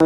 ก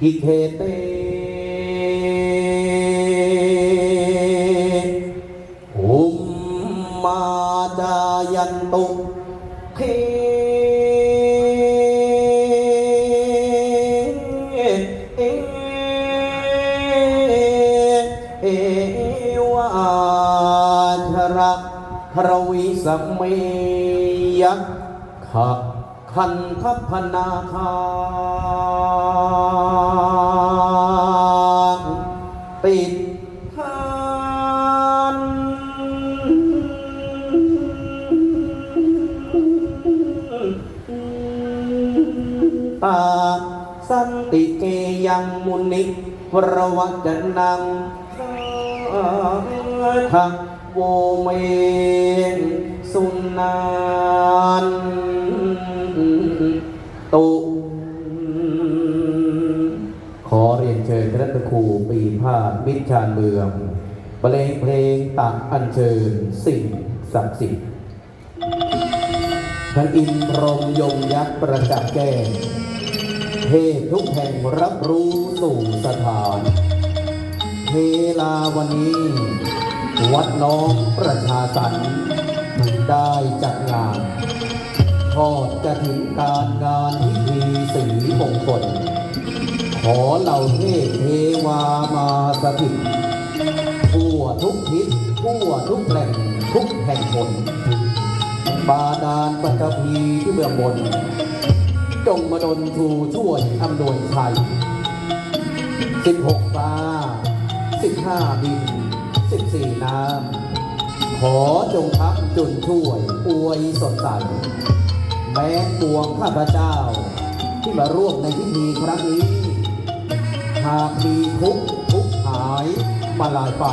กิเคเตอุมมาจายันตุเคเอวาชระครวิสเมยะขะคันทัพนาคา ตา สันติเกยังมุนิพระวัจนังทักโวเมนสุนานตุขอเรียนเชิญคณะครูปีพาดมิตรชานเมืองบรรเลงเพลงตักอัญเชิญสิ่งศักดิ์สิทธิ์พระอินทร์รมยงยักษ์ประจักษ์แก้ เทพทุกแห่งรับรู้สู่สถานเวลาวันนี้ วัดน้องประชาสรรค์ได้จัดงานทอดกระถิ่นการงานพิธีสีมงคลขอเหล่าเทพเทวามาสถิตทั่วทุกทิศทั่วทุกแหล่งทุกแห่งหนบาดาลปัตตภีที่เบื้องบน จงมาดลทูช่วยอำนวยชัยสิบหกฟ้าสิบห้าดินสิบสี่น้ำ ขอจงทับจุนช่วยอวยสดใส แม้ปวงข้าพเจ้า ที่มาร่วมในพิธีครั้งนี้ หากมีทุกทุกหายมาลายไป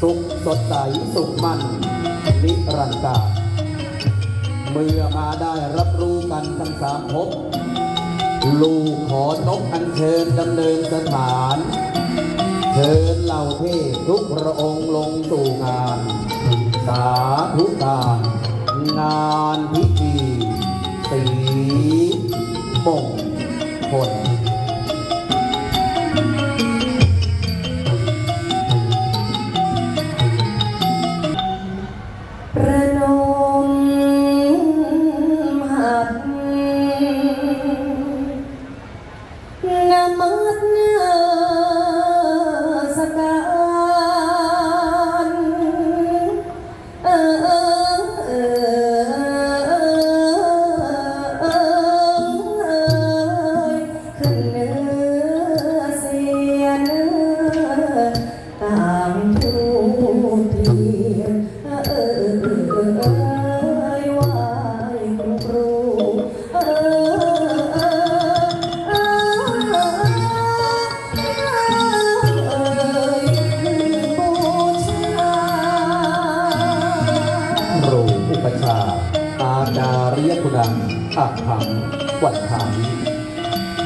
สุขสดใสสุขมั่นนิรันดร์การ เมื่อมาได้รับรู้กันทั้งสามภพลูกขอนกอันเชิญดำเนินสถาน เชิญเหล่าเทพทุกพระองค์ลงสู่งาน สาธุการงานพิธีสีมงคล ริยคุณังอักขังวัดถัง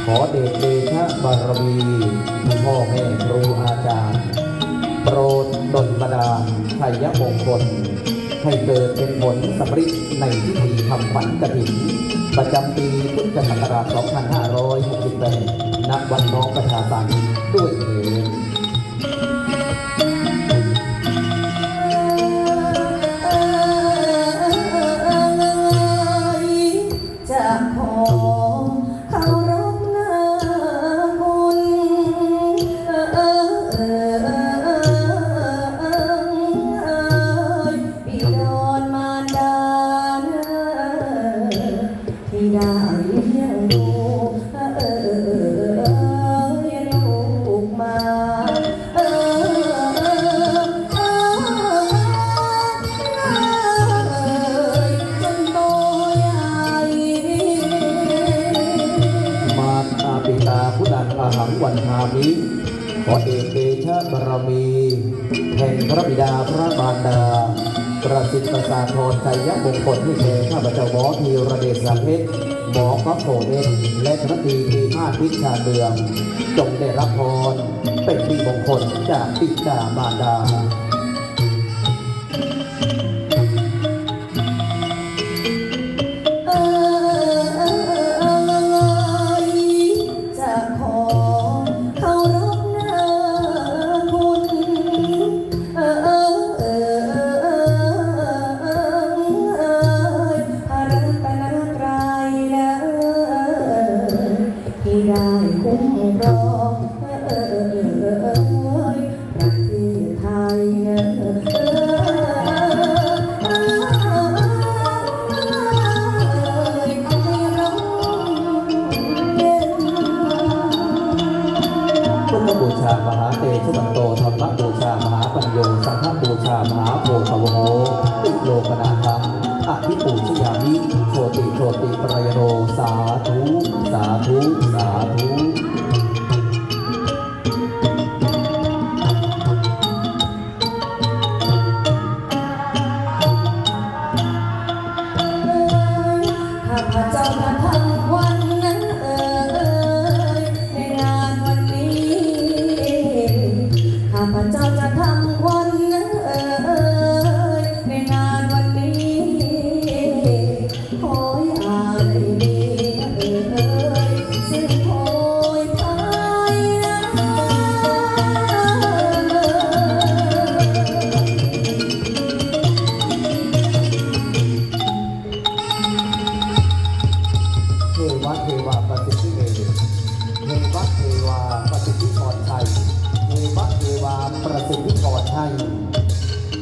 ขอเดชเดชะบารมีพ่อแม่ครูอาจารย์ โปรดดลบันดาลชัยมงคลให้เกิดเป็นผลสำร็จในพิธีทำขวัญกฐินประจำปีพุทธศักราช 2568 ณ วัดน้องประชาสัน ประสิทธิ์ประสาทรชัยมงคลที่แก่ข้าพเจ้าหมอทีระเดชสังเพชรหมอก็โพเดชและคณะตีทีพาพิชาเดือง จงได้รับพรเป็นที่มงคลจากปิดามารดา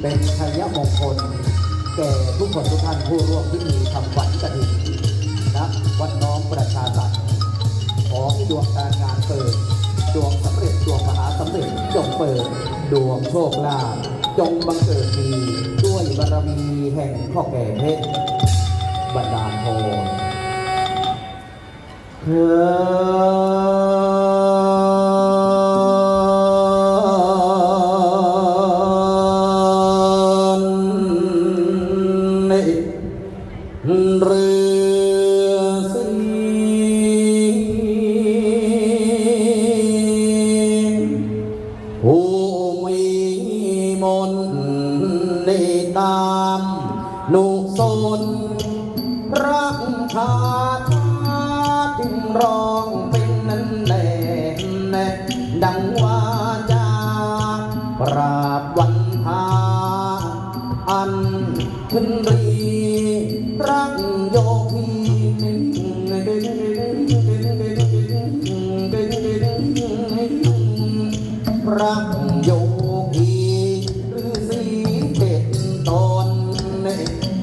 เป็นชัยมงคลแก่ทุกคนทุกท่านผู้ร่วมพิธีทำขวัญกฐินณวัดน้อมประชาสัตย์ขอให้ดวงการงานเปิด ดวงสำเร็จดวงมหาสำเร็จจงเปิด ดวงโชคลาภจงบังเกิดมีด้วยบารมีแห่งพ่อแก่เพชรบันดาลโทเธอ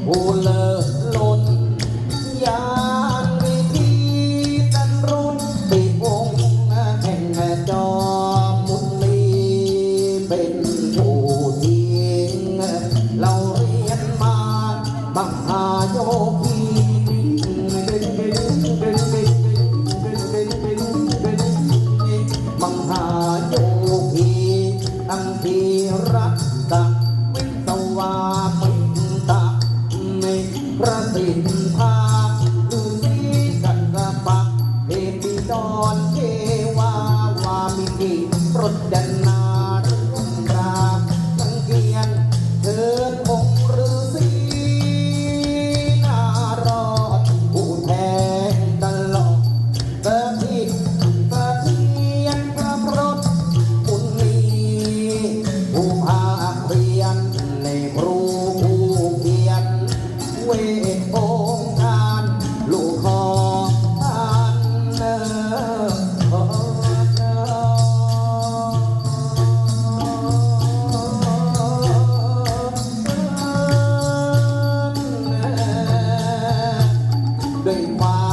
ผู้ that now. pai.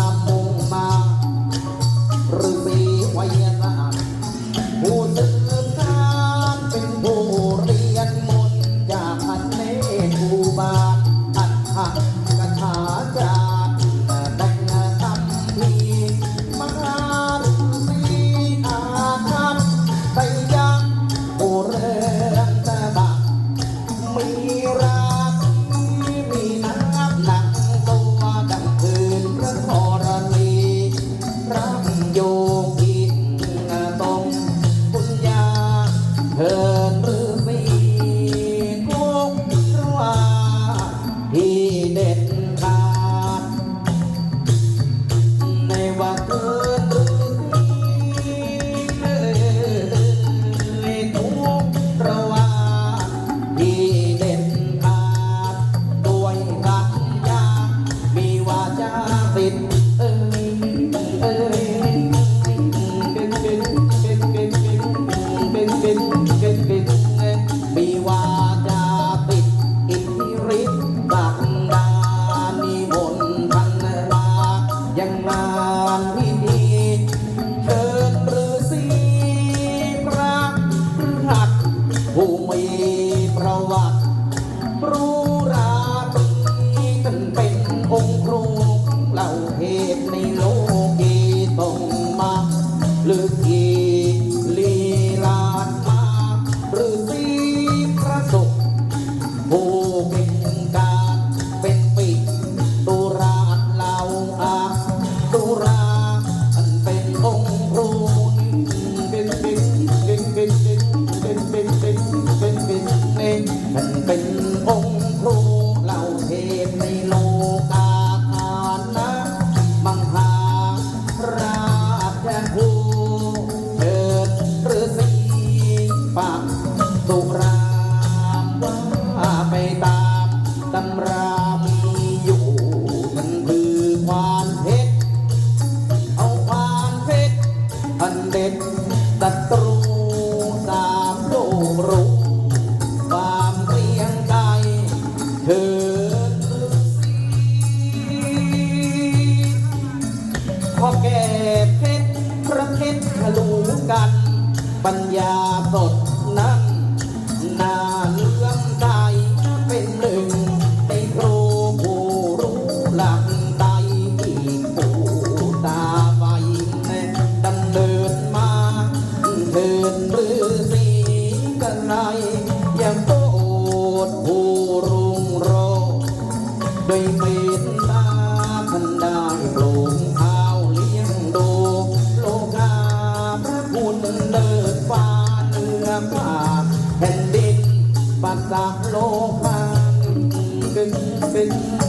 coração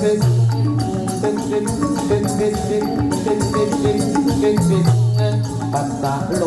ปัสสะโล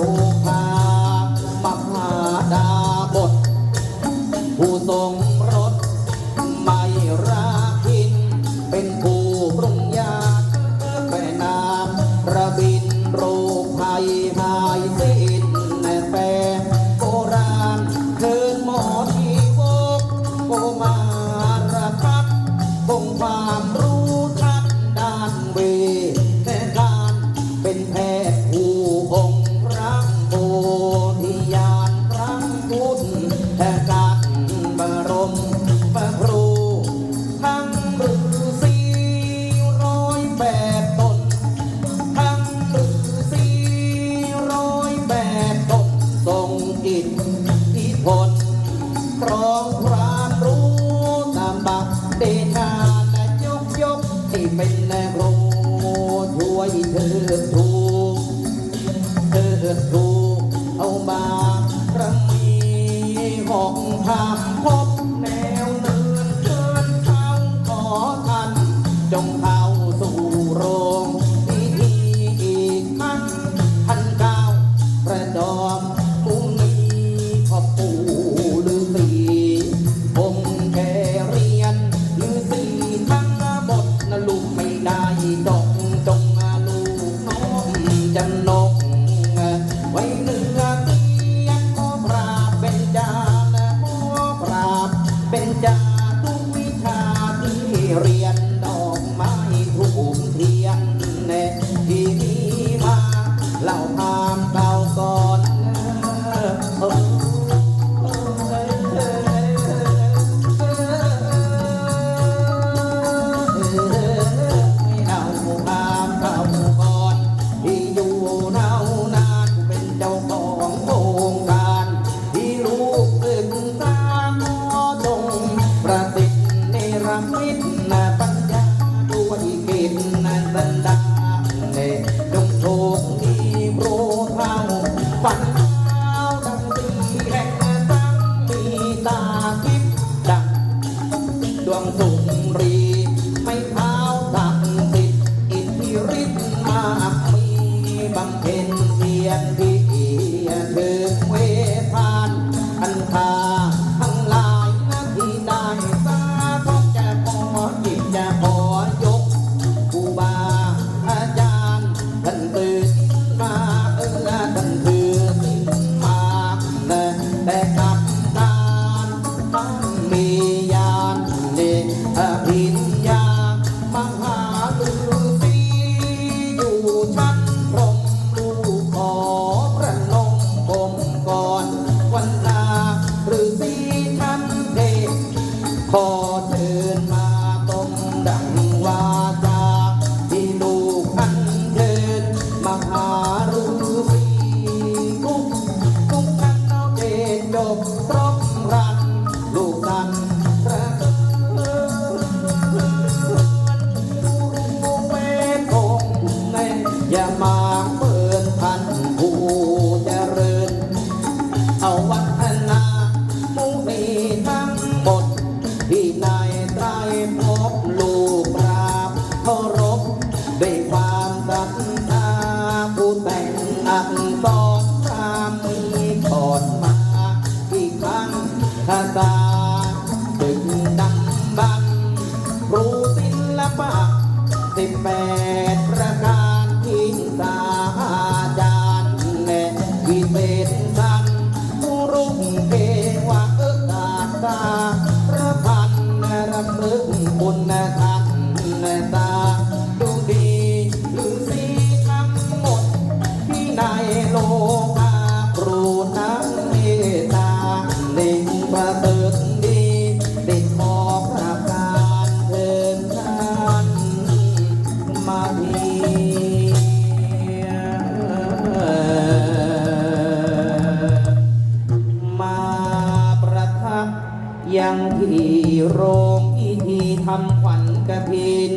ังที่โรงพิธีทำขวัญกระถิน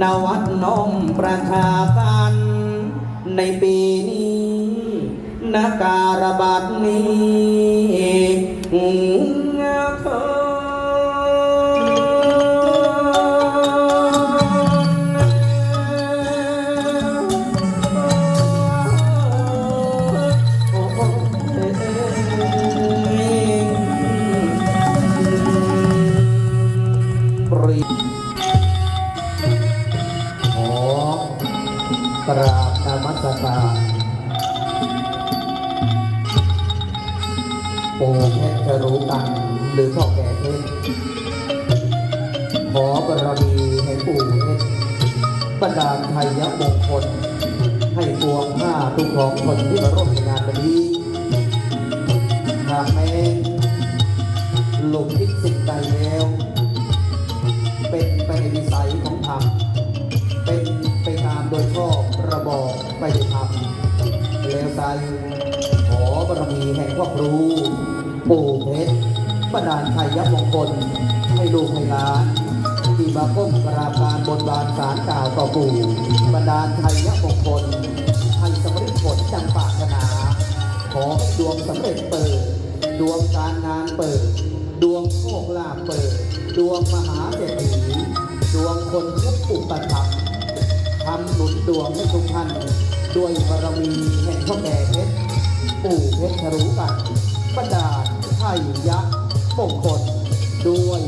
นวัดนมประชาตันในปีนี้นาการบัดนี้ กราบนมัสการปู่เพชรจะรู้กันหรือพ่อแก่เพชรขอบารมีให้ปู่เพชรบันดาลชัยมงคล ให้ปวงห้าทุกของคนที่มาร่วมงานวันนี้หากแม้หลงคิดสิ่งใดแล้ว เป็นไปในวิสัยของธรรม ใจขอบารมีแห่งพ่อครู ปู่เพชรประดานชัยมงคล ให้ลูกให้หลานที่มาก้มกราบการบนบานสารกล่าวต่อปู่ประดานชัยมงคลให้สำเร็จผลจังปรารถนา ขอให้ดวงสำเร็จเปิด ดวงการงานเปิด ดวงโชคลาภเปิด ดวงมหาเศรษฐีดวงคนทุกอุปถัมภ์ทำหนุนดวงให้ทุกท่าน ด้วยบารมีแห่งพ่อแก่เพชรปู่เพชรรู้กันบรรดาไทยยะมงคลด้วย